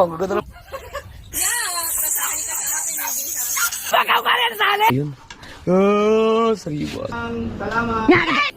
Bang, gaganda na. Bakaw ka rin sa alin! Ayun. Ah, sariwa. Ay!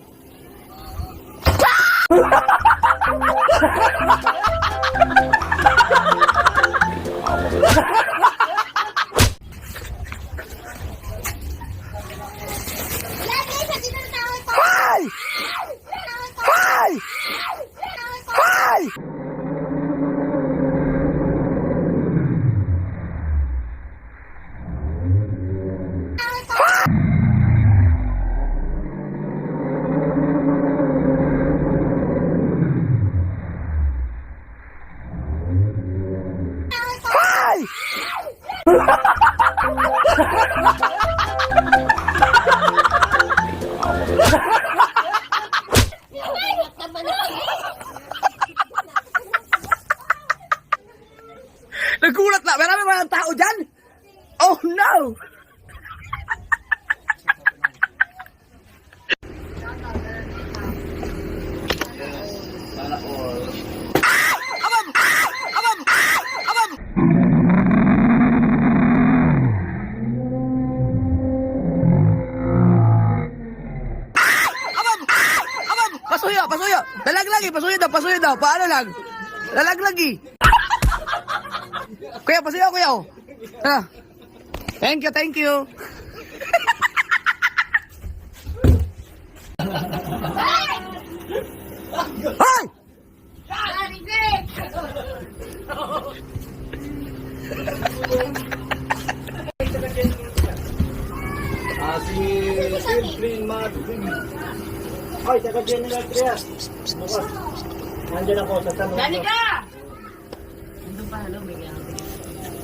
Paano lang? Lalaglag eh. Kuya, pasuyo, kuya. oh. Ah. Thank you, thank you. Hoy! Ah, si Green Martin. Ay, taga General Trias. Bukas. Nandiyan ako sa tanong. Dali ka!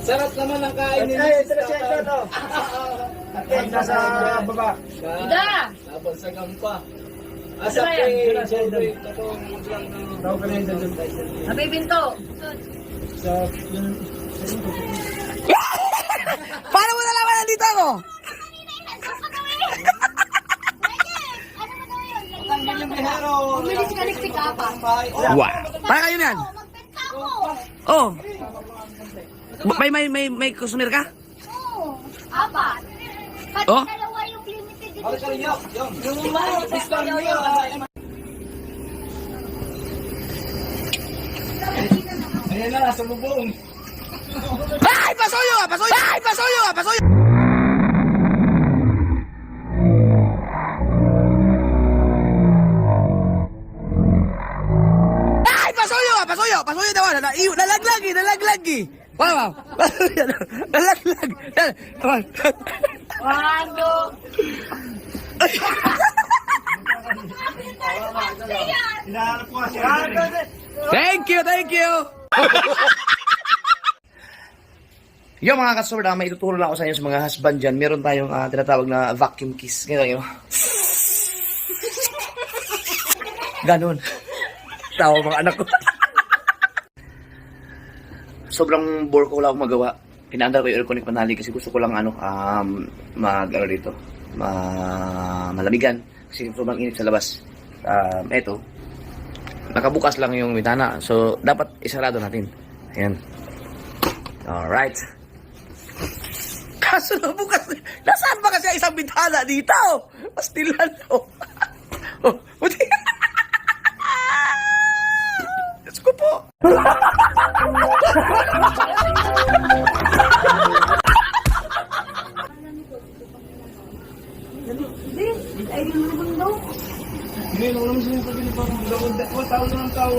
Sarap naman ang kain ni Ay, ito na siya ito to. At nasa baba. Ida! Laban sa gampa. Asa kay Joey, katong lang ng... Tawag ka na yung doon tayo. Sabi Binto! Sa... Paano mo nalaman nandito ako? Umilis ka ni Sikapa. Wow. Para kayo yan. Oh. May may may may customer ka? Apat. Pati Oh? dalawa yung limited edition. yung, discount mo yun. Ayan na, nasa bubong. Ay, pasuyo! ah, Pasuyo! Ay, pasuyo! ah, Pasuyo! Ah, Pasuyo! Daw! Nala- iw- Nalaglag eh! Nalaglag eh! Wow, wow! Nalaglag! Wando! Thank you, thank you. Yo mga customer, ah, may ituturo lang ako sa inyo sa mga husband dyan. Meron tayong ah, tinatawag na vacuum kiss. Ganyan, yun. Ganon. Tawa mga anak ko. Sobrang bore ko wala akong magawa. Pinaandar ko yung airconic panali kasi gusto ko lang ano, um, mag, ano dito, ma, malamigan. Kasi sobrang init sa labas. Um, eto, nakabukas lang yung bintana. So, dapat isarado natin. Ayan. Alright. Kaso nabukas. Nasaan ba kasi ang isang bintana dito? Pastilan. Oh. oh. Buti. Diyos ko po. Ngayon, wala mo siya pagkili pa. Wala tao ng tao.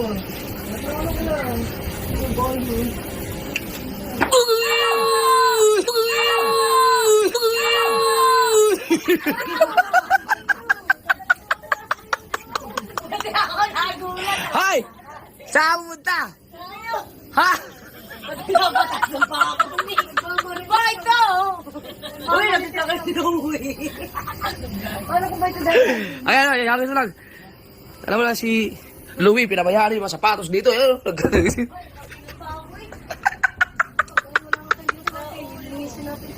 Kasi ako nagulat. Hoy! Saan mo punta? Ha? Bakit ka? Uy, nagtita ka si Louie. Paano kung ba ito dahil? Ayan, ayan, ayan, ayan lang. Alam mo lang si Louie, pinabayaan yung mga sapatos dito. Eh. Linisin natin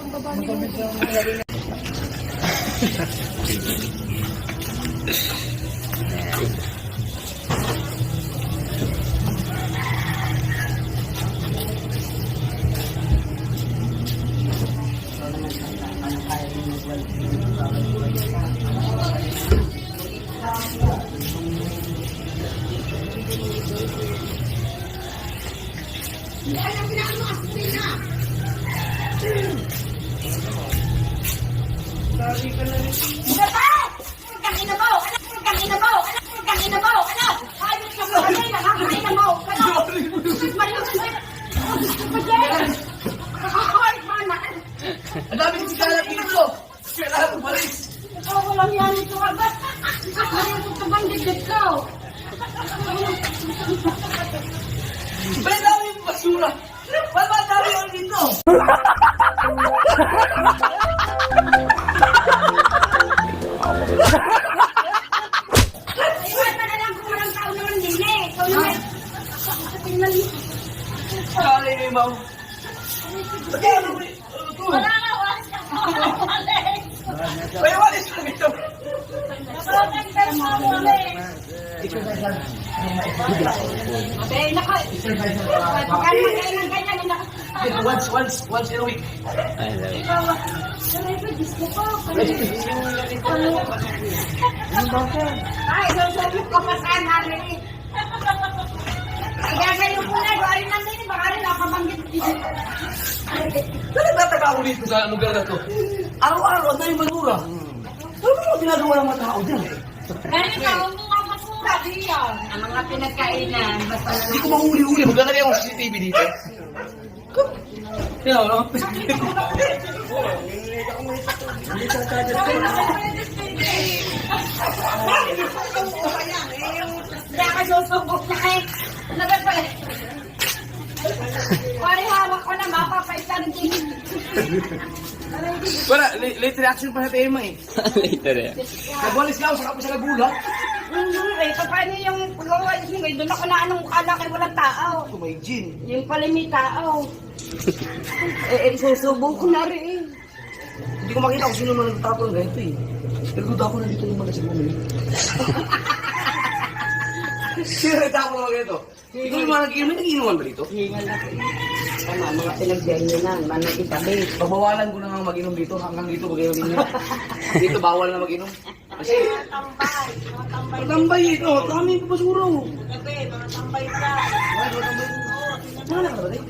Ang dami kong sigalat dito! Kailangan ko malis! Ikaw walang yan ito ka bang digdig ko? May dami yung basura! Ha ha ha ha ha! Abe, nako. Baka magaling ng ganyan. eh, nako. Once, once, once in a week. Ko, Diyos ko po. Ay, sasabi ko pa sana rin. Kaya kayo po na, gawin din, baka rin nakabanggit. Bakit nagtataka ako dito sa lugar na to? Araw-araw, ang daming basura. Ano ba ginagawa ng mga tao dyan? Ganito, ang mga diyan. Ang mga pinagkainan, basta Hindi ko mahuli-huli. Maglalagay akong CCTV dito. Kaya, ano? Kaya ka susubok na eh. Nagal pa eh. Pari hawak ko na mapapaisan din. Wala, late, reaction pa sa tema eh. Later eh. Nagwalis ka ako, saka pa siya nagulat. Eh, paano yung pag-awalis mo? Eh, doon ako na anong kala kay walang tao. My gin. Yung pala may tao. eh, eh, susubok ko na rin. Hindi ko makita kung sino man nagtapon ng ganito eh. Nagduda ako na dito yung mga sa mga Sino nagtapon ng mga ganito? Ikaw yung mga nag-inom, may nag-inuman ba dito? Hingal na. Tama, mga pinagganyanan, manang itabi. Pagbawalan ko na nga mag-inom dito, hanggang dito mag-inom ninyo. dito bawal na mag-inom. Kasi, tambay, mga tambay. tambay ito, dami yung basura. Gabi, mga tambay ka. Wala ka ba rin?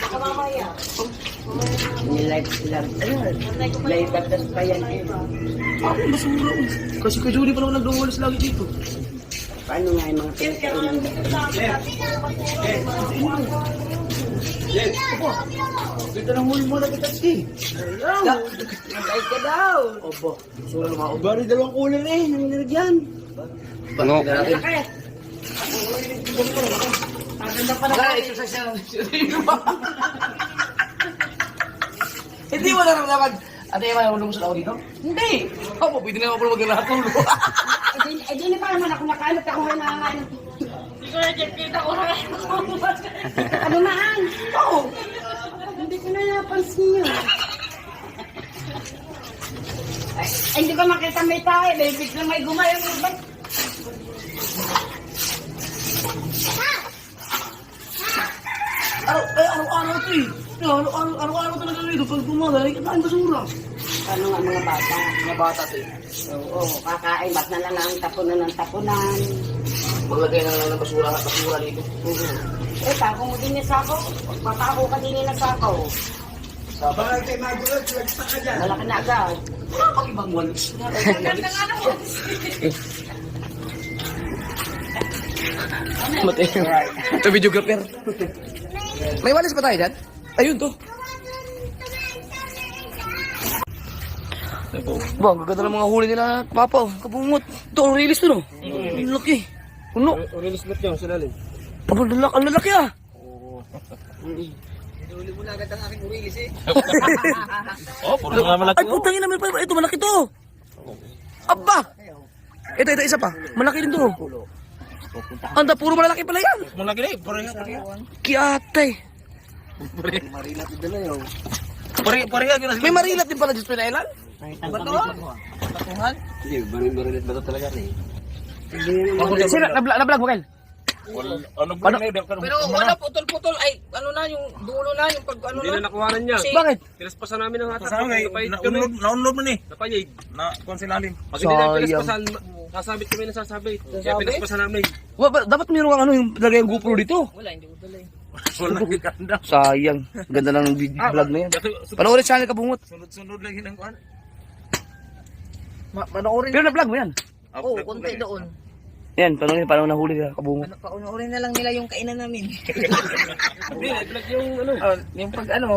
Baka mamaya. Nilive sila. Ayun, live batas pa yan. Ako basura. Kasi kay Julie pa naman nagdawalis lagi dito. Paano nga yung mga pinagkainan? Ganda ng huli mo na kita si. Live ka daw. Opo, basura naman ako. Bari dalawang kulay eh, nang nilagyan. Ano? Tignan natin. Kaya, Naka-exercise na lang. Hindi mo naramdaman. Ate Emma, lumusod ako dito? Hindi. Ako, pwede na ako mag-natulog. eh, di- eh, di na pa naman ako nakainot ako ngayon na ngayon. Hindi ko na kita ko na Ano naan? Oo. Hindi ko na napansin yun. Ay, hindi ko makita may tayo. May biglang may gumayo. Ba't Araw, eh, araw-araw ito eh. Eh, Araw-araw, araw-araw talaga dito. Pag tumaga, ay kataan basura. Paano nga mga bata? Mga bata ito eh. Oo, kakain, bak na lang ang tapunan ng tapunan. Maglagay na lang ng basura at basura dito. Eh, tako mo din yung sako. Patako ka din yung sako. Malaki na agad. Wala pang ibang walis. Ganda nga naman. Mati. Ito videographer. May walis pa tayo dyan? Ayun to. Ba, ang gaganda ng mga huli nila, Papa. oh. Kabungot. Ito, ang release to, no? Ang laki. Puno. Release mo yung sinalim. Ang lalaki, ang lalaki ah. Oh, puro nga malaki. Ay, putang ina, meron pa. Ito, malaki to. Aba. Ito, ito, isa pa. Malaki din to. Anda, puro malalaki pala yan. Malaki na eh. Puro nga. Kiatay. Pare, pare nga. gina- May marilat din pala dito sa Pinailan. Hindi, barin-barin ba ito talaga eh? Sino? Nabla- Nablag mo, Kel? Ano ba na yun? Pero wala putol-putol. Ay, ano na, yung dulo na, yung pag ano Hindi na nakuhanan niya. Bakit? Pinaspasan namin ng hatak. Nga, Napayid kami. naunload, naunload mo ni. Napayid. Na, kung silalim. Pag hindi na pinaspasan, Sasabit kami na sasabit. Kaya pinagpasa namin. Wa, dapat meron kang ano yung lagay yung GoPro dito. Wala, hindi ko dala eh. Wala nang ganda. Sayang. Ganda ng vid- vlog na yan. Panoorin sa channel kabungot. Sunod-sunod lang yun ang kuhan. Ma panoorin. Pero na-vlog mo yan. Oo, konti doon. Yan, panoorin paano nahuli ka kabungot. Ano, panoorin na lang nila yung kainan namin. Hindi, nag-vlog yung ano. oh, yung pag ano.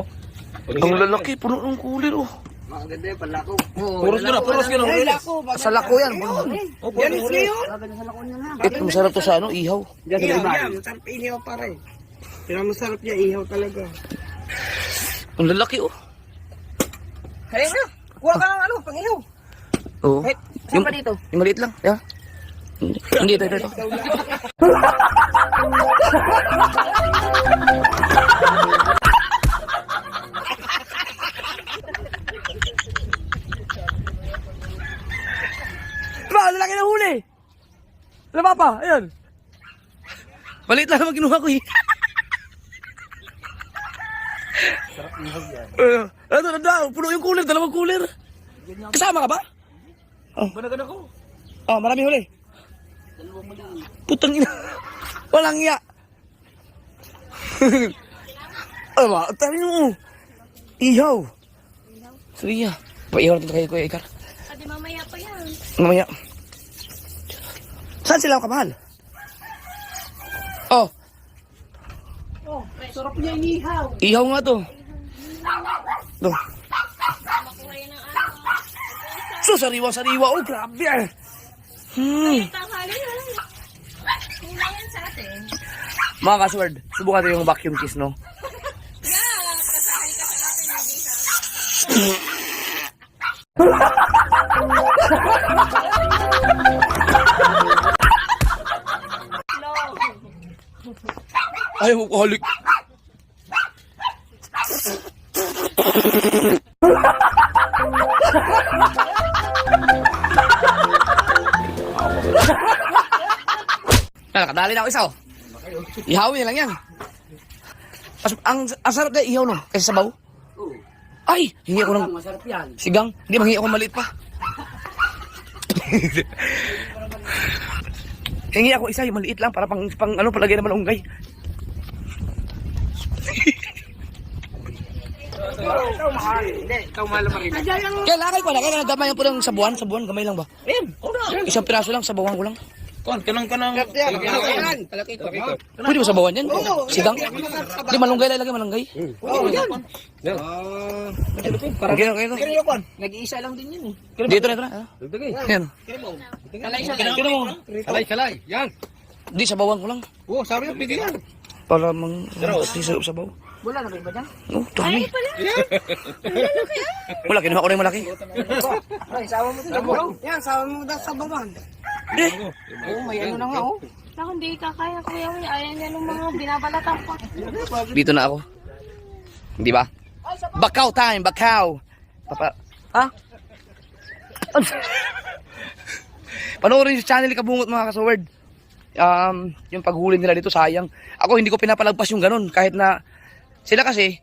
Ang lalaki, puno ng kulir oh. Mga ganda yung palako. Puros ka na, puros ka na. Ay, lako. bakit- Sa lako yan. Yan is ngayon. Ito, masarap to sa ano, ihaw. Sa iba. Masarap ihaw pare. Pero masarap niya ihaw talaga. Ang lalaki oh. Kaya na. Kuha ka ng ano, pangilaw. Oo. Wait, saan pa dito? Yung maliit lang. Yeah. Hindi, ito, ito, ito. Diba, lalaki na huli. Ano ba pa? Ayan. Maliit lang naman kinuha ko eh. Eh, Ano, ano, ano, puno yung cooler, dalawang cooler. Kasama ka ba? Banagan ako. Oh, marami huli. Putang ina. Walang iya. Ama, tayo mo. Ihaw. Sige. Paihaw natin kay Kuya Ikar. Adi mamaya pa yan. Mamaya. Saan sila kamahal? Oh. Oh, sarap niya inihaw. Ihaw nga to. To. Makuha yan ng ano. So, sariwa-sariwa. Oh, grabe. Hmm. Mga kasword, subukan natin yung vacuum cheese, no? Yeah, kasahali nakadali na ako isa oh. Ihawin na lang yan. As, ang, ang sarap na ihaw no, kasi sabaw. Ay, hingi ako ng Masarap yan. sigang. Hindi, manghingi ako maliit pa. hingi ako isa, yung maliit lang, para pang, pang ano, palagay naman unggay. Lakay ko na, kaya nadamay po ng sabuan, sabuan, gamay lang ba? Isang piraso lang, sabawan ko lang. Kuhan, kanang kanang. Palaki ko. Pwede ba sabawan yan? Sigang? Di, malunggay lang lagay, malunggay. Oo, yan. Okay. Kaya kon, nag-iisa lang din yun eh. Dito na, ito na. ah. Yan. Kino mo? Kalay, kalay. Yan. Di, sabawan ko lang. Oh, sabi niya, pwede yan. Para mang, sa sabaw. Wala na ba iba dyan? Oh, dami. Wala, kinuha ko na yung malaki. Ay, sawa mo ito. Yan, sawa mo daw sa bawan. Eh, Oo, may ano na nga oh. Naku, hindi ka kaya kuya. Uy. Ayan yan ng mga binabalatan pa. dito na ako. Di ba? Bakaw time, bakaw. Papa, ha? Panoorin yung channel ni Kabungot mga kasaward. Um, yung paghuli nila dito sayang. Ako hindi ko pinapalagpas yung ganun kahit na sila kasi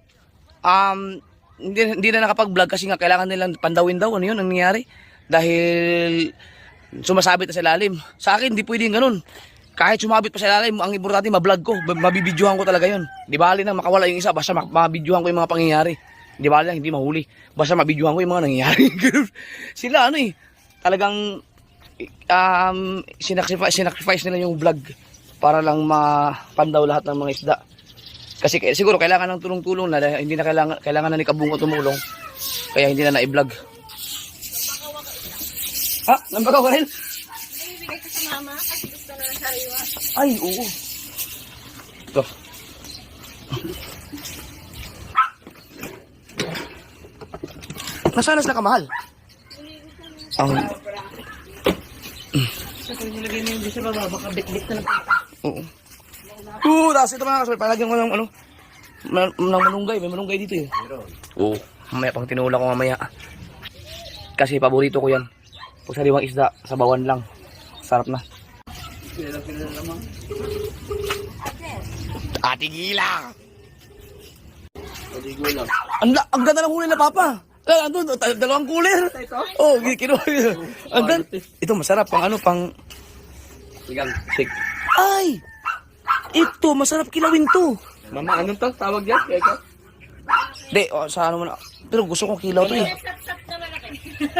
um hindi, hindi na nakapag-vlog kasi nga kailangan nilang pandawin daw ano yun ang nangyayari dahil sumasabit na sa ilalim. Sa akin hindi pwedeng ganun. Kahit sumabit pa sa ilalim, ang importante ma-vlog ko, ma- mabibidyohan ko talaga yun. Di bali na makawala yung isa, basta ma- mabidyohan ko yung mga pangyayari. Di bali lang, hindi mahuli. Basta mabidyohan ko yung mga nangyayari. Sila ano eh, talagang um, sinacrifice, sinacrifice nila yung vlog para lang mapandaw lahat ng mga isda. Kasi siguro kailangan ng tulong-tulong na hindi na kailangan, kailangan na ni Kabungo tumulong. Kaya hindi na na-vlog. Ah, nambagaw ka rin? Ibigay ko sa mama kasi gusto na ng sariwa. Ay, oo. Ito. Nasaan na kamahal? Ang... Oo. Oo, tapos ito mga kasal, palagyan ko ng ano, ng malunggay, may malunggay dito eh. Oo, mamaya pang tinula ko mamaya. Kasi paborito ko yan. Pag sariwang isda, sa bawan lang. Sarap na. Ate Gila! Ang, ang ganda ng huli na papa. Ta- dalawang cooler. Ito? Oh, kinuha. Andun. Ito masarap pang ano, pang... Sigang. Ay! Ito, masarap kilawin to. Mama, anong to? Tawag yan? Kaya ka? Di, oh, sa ano mo na. Pero gusto ko kilaw to eh.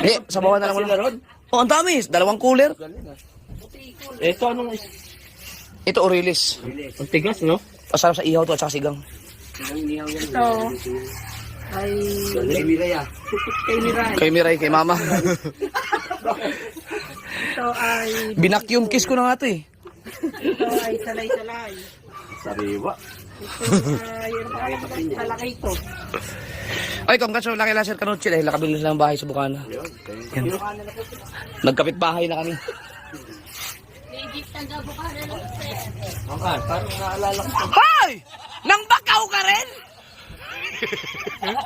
Di, sa bawah na lang mo na. Oh, ang dami. Dalawang cooler. Ito, anong. Ito, Orilis. Ang tigas, no? Masarap sa ihaw to at saka sigang. Ito. Ay, Kay Miraya. kay Miray. Kay Miray, kay Mama. Ito ay, Binakyum kiss ko na nga to eh. Ito ay salay-salay. Sariwa. Ito ay, malaki ito. Ay, congrats sa laki laser kanuchi dahil nakabili sila ng bahay sa Bukana. Yan. Nagkapit bahay na kami. Mama, parang naalala ko. Hoy! Nang bakaw ka rin?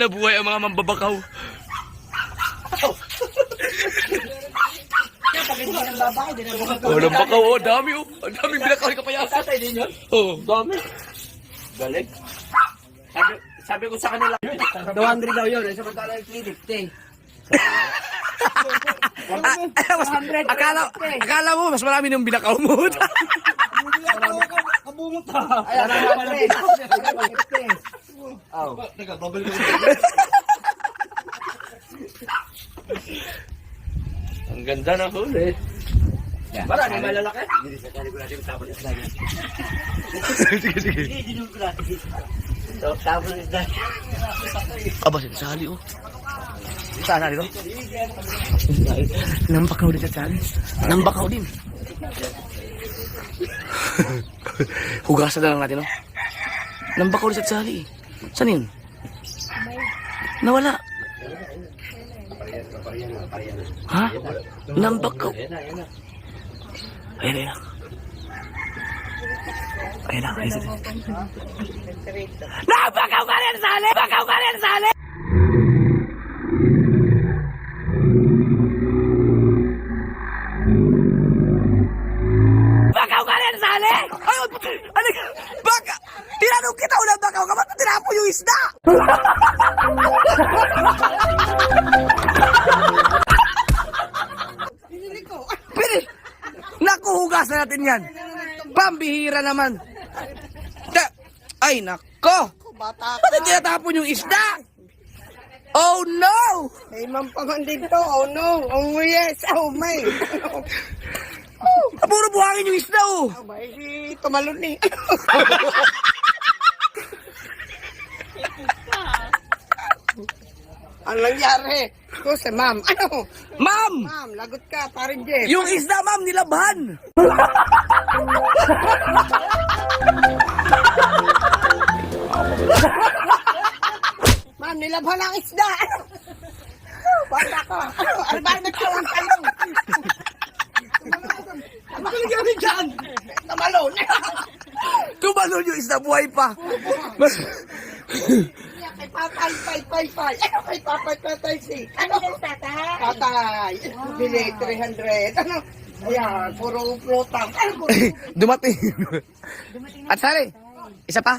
Nabuhay ang mga mambabakaw. Oh, nang bakaw, oh, dami oh. Ang dami binakaw ni kapayasa. Tatay din yun? Oh. Dami. Galing. Sabi, sabi ko sa kanila, 200 daw yun. Eh, samantala yung 350. Ah, mas, akala, akala mo, mas marami nung binakaw mo. Ay, ano naman rin? Aw. Teka, bubble ko. Ang ganda na huli. Marami malalaki. sige, sige. Tapos na. Aba, sali oh. Saan na dito? Nambakaw din sa sali. Nambakaw din. Hugasan na lang natin, oh. Nambakaw din sa sali. Saan yun? Nawala. Ha? Nambakaw. Ayun, ayun. Ayun na, ayun na. Nambakaw ka rin, sali! Bakaw ka rin, sali! Bakaw ka rin, sali! Ay, ano ka? Baka! Tinanong kita ulang bakaw ka, ba't tinapo yung isda? yan. Pambihira naman. Da- Ay, nako! Bata Ba't tinatapon yung isda? Oh no! May mampangan dito. Oh no. Oh yes. Oh may. Ah, Puro buhangin yung isda oh! Abay, si tumalon ni. Ang nangyari? Ko si ma'am. Ano? Ma'am! Ma'am, lagot ka, parin Jeff. Yung isda, ma'am, nilabhan! Ma'am, nilabhan ang isda. Bata ka. Ano? Ano ba nagkawang talong? Ano ka nagawin dyan? Tumalon. Tumalon yung isda, buhay pa. Mas... Kay papay, pay, pay, pay. Ano kay papay, pay, pay, si? Ano? Tatay. Bili, 300. Ano? Ayan, puro plotang. Ano puro? Dumating. At sari, isa pa?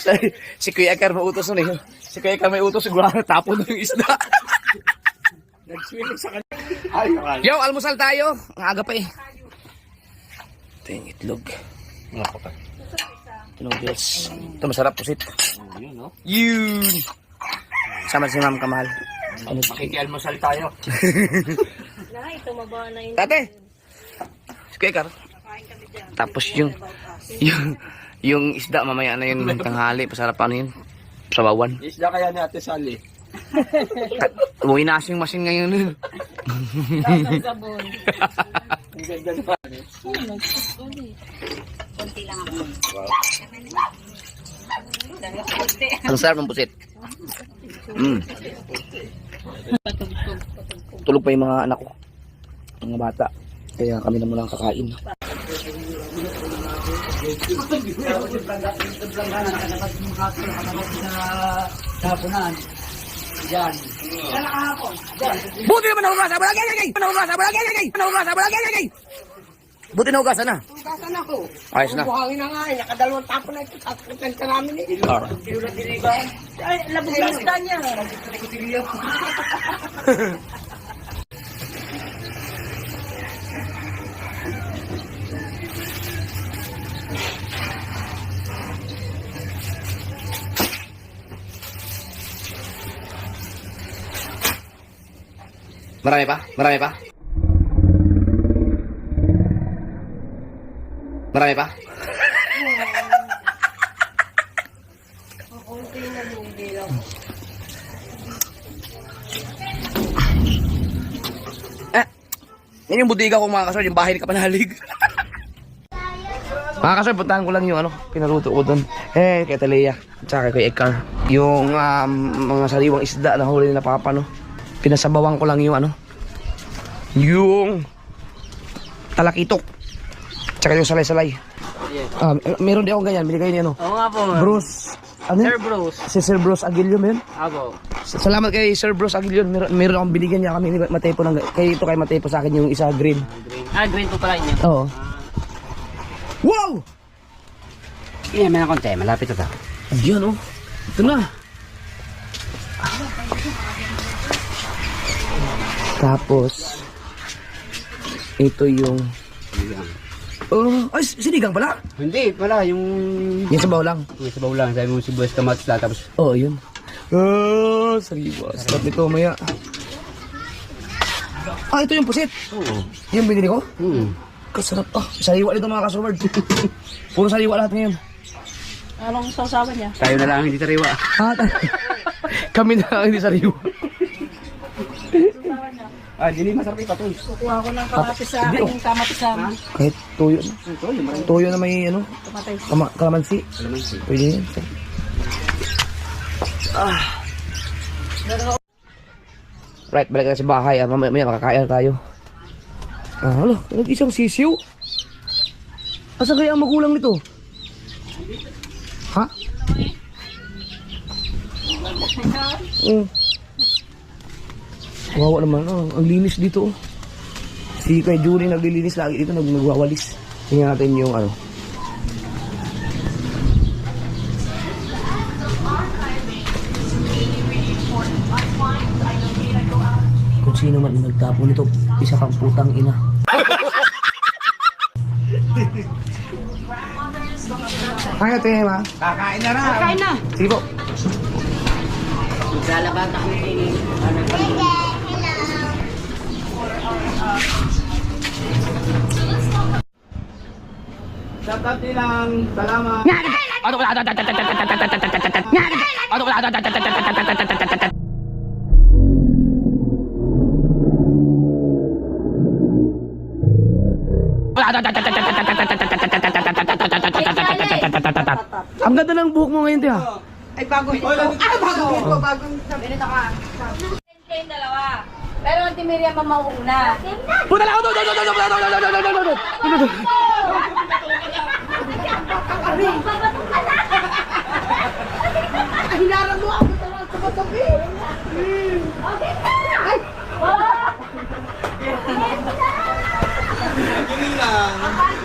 Sorry, si Kuya Ekar may utos nun eh. Si Kuya Ekar may utos, siguro tapon ng isda. Nag-swimming sa kanila. Ay. Yo, almusal tayo. Ang aga pa eh. Ito yung itlog. Napaka. Ito noodles. Ito masarap pusit. Yun, no? Yun! Sama si Ma'am Kamahal. Ano Makikialmasal tayo. Tate! Si Kuya Ekar. Tapos yung, yung, yung isda mamaya na yun tanghali. Pasarap ano yun? Sabawan. Isda kaya ni Ate Sally. Uwi na yung machine ngayon. Ang ganda na. Ang sarap ng pusit. Mm. Tulog pa yung mga anak ko. Mga bata. Kaya kami na muna ang kakain. Buti naman nahugasan mo lagi, lagi! Nahugasan mo lagi, lagi! Nahugasan mo lagi, lagi! Buti naugasan na. Tugasan ako. Ayos na. Buhangin na nga eh. Nakadalawang tapo na ito. Sasakutan ka namin eh. Alright. Ay, labog na isda niya. Marami pa? Marami pa? Marami pa? Eh, yan yung budiga ko mga kasor, yung bahay ni Kapanalig. mga kasor, puntahan ko lang yung ano, pinaluto ko doon. Eh, kay Talea, at saka kay Ekar. Yung um, mga sariwang isda na huli na papa, no? Pinasabawan ko lang yung ano, yung talakitok. Tsaka yung salay-salay. Ah, meron din ako ganyan, binigay ni ano. Oo nga po, Bruce, ano? Sir Bruce. Si Sir Bruce Aguilio, men. Ako. Salamat kay Sir Bruce Aguilio. Meron, meron akong binigyan niya kami ni Matepo ng kay ito kay Matepo sa akin yung isa green. Green. Ah, green po pala inyo. Oo. Wow! Yeah, may na konti. Malapit na to. Diyan oh. Ito na. Tapos ito yung Oh, ay sinigang pala. Hindi, pala. Yung... Yan sa baw lang. Yung sabaw lang. Sabi mo si Buwes Kamatis lang. Tapos, Oo, oh, yun. Ah, sariwa. Sarap nito maya. Ah, ito yung pusit. oo. Yung binili ko. Hmm. Kasarap. Ah, sariwa nito mga kasumard. Puro sariwa lahat ngayon. Anong sausawan niya? Tayo na lang hindi tariwa. Ah, kami na lang hindi sariwa. Ah, hindi masarap yung patoy. Kukuha ko ng kamatis sa akin, yung kamatisan. Kahit tuyo na. Ito, yung marami. Tuyo na may ano, Kamatay. kama, kalamansi. Kalamansi. Pwede yan. Ah. Right, balik na sa bahay. Ah. Mamaya, mamaya makakain tayo. Ah, alo, nag-isang sisiw. Asa kaya ang magulang nito? Ha? Mm. Wawa naman. Oh, ang linis dito. oh. Si kay Julie naglilinis lagi dito, nag nagwawalis. Tingnan natin yung ano. Kung sino man nagtapo nito, isa kang putang ina. Kaya tayo ma. Kakain na na. Kain na. Sige po. Maglalabata kami. Ano, Shoutout nilang. Salamat. Ang ganda ng buhok mo ngayon, tiya. Ay, bagong ito. Ah, bagong ito. Bagong ito. Ganito ka. Pero Auntie Miriam ang mauuna. Puta lang! Puta lang! Puta lang! Puta lang! Puta lang! Puta lang! Puta lang! Hinarang mo ako sa mga tumatabi. Okay. Ay! Oh! Ganyan lang.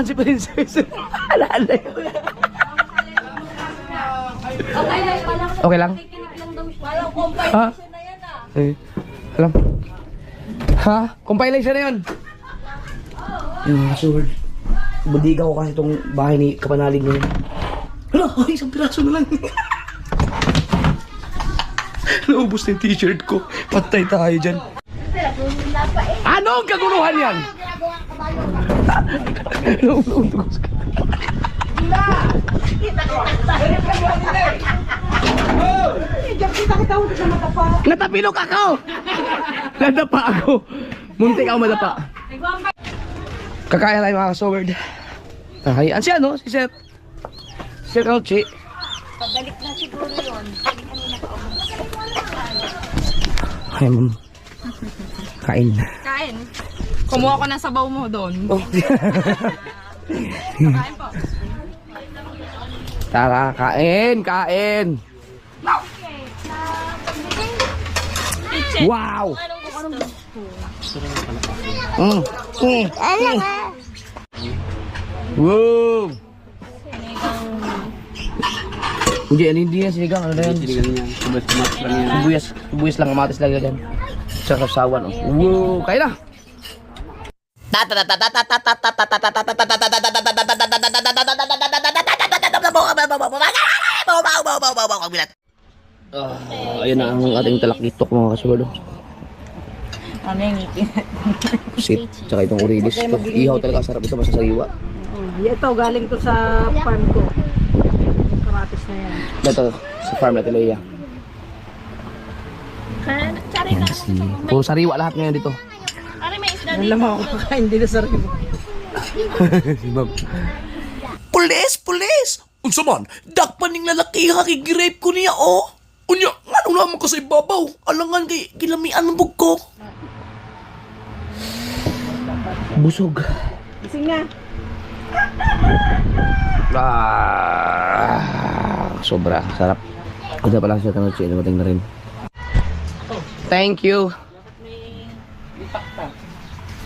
Dumaan si Princess. Alala yun. Okay lang pala. Okay lang? Lang daw siya. Walang Ha? compilation na yan ah. Eh, alam. Ha? Compilation na yun. Yung mga sword. Budiga ko kasi itong bahay ni Kapanalig ngayon. Hala, ay, isang piraso na lang. Naubos na yung t-shirt ko. Patay tayo dyan. Anong kaguluhan yan? Naubos ka. Natapilok ako! Nadapa ako. Muntik ako madapa. Kakain tayo mga kasoward. Kakayaan siya no? Si Sir. Si Sir Kauchi. Pabalik na siguro yun. Ay, ma'am. Kain. Kain. Kumuha ko ng sabaw mo doon. Oh. Kain po. Tara, kain, kain. Wow! Mm. Mm. Mm. Wow! Hindi, ano hindi yan sinigang. Ano na yan? Sinigang niya. Subas-subas lang yan. Sibuyas. Sibuyas lang, kamatis lang yan. Sa sawan. Oh. Wow! Kaya na! Ah, ayan na ang ating talaklitok mga kasulo. Ano yung ngipin? Sit, tsaka itong urilis. Ihaw talaga sarap ito masasariwa. Ito, galing to sa farm ko. Kamatis na yan. Ito, sa farm na Tileya. Sorry na. Puro sariwa lahat ngayon dito. Ari may isda Alam mo ako kakain, hindi na sarap. Pulis, pulis! Unsa man, dakpan ning lalaki grape ko niya, oh! Unya, ngano naman ka sa ibabaw? Alangan kay kilamian ng bug ko. Busog. Gising na. Ah, sobra. Sarap. Kuda pa lang siya tanong siya. Dumating na rin. Thank you.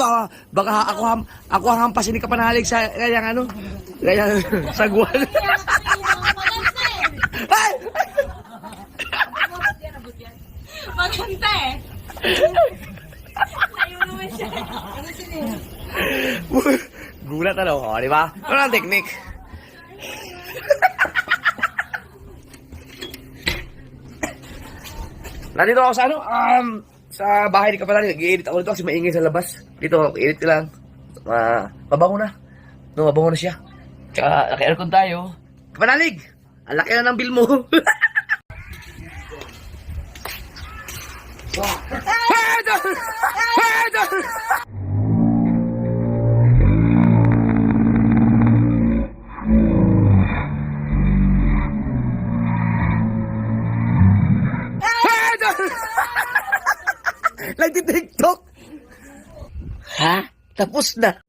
baka baka ako ham ako ang hampasin ni kapanalig sa kayang ano kayang sagwan. Ay! Maganda eh. Tayo naman siya. Gulat ano, oh, di ba? Ano ang teknik? Nandito ako sa ano, um, sa bahay ni Kapatali. Nag-i-edit ako dito kasi maingay sa labas. Dito, ko lang. Uh, mabango na. No, mabango na siya. Tsaka, naka-aircon tayo. Kapanalig! Ang laki na ng bill mo. Pardon! Pardon! Nagtitiktok! Ha? Tapos na.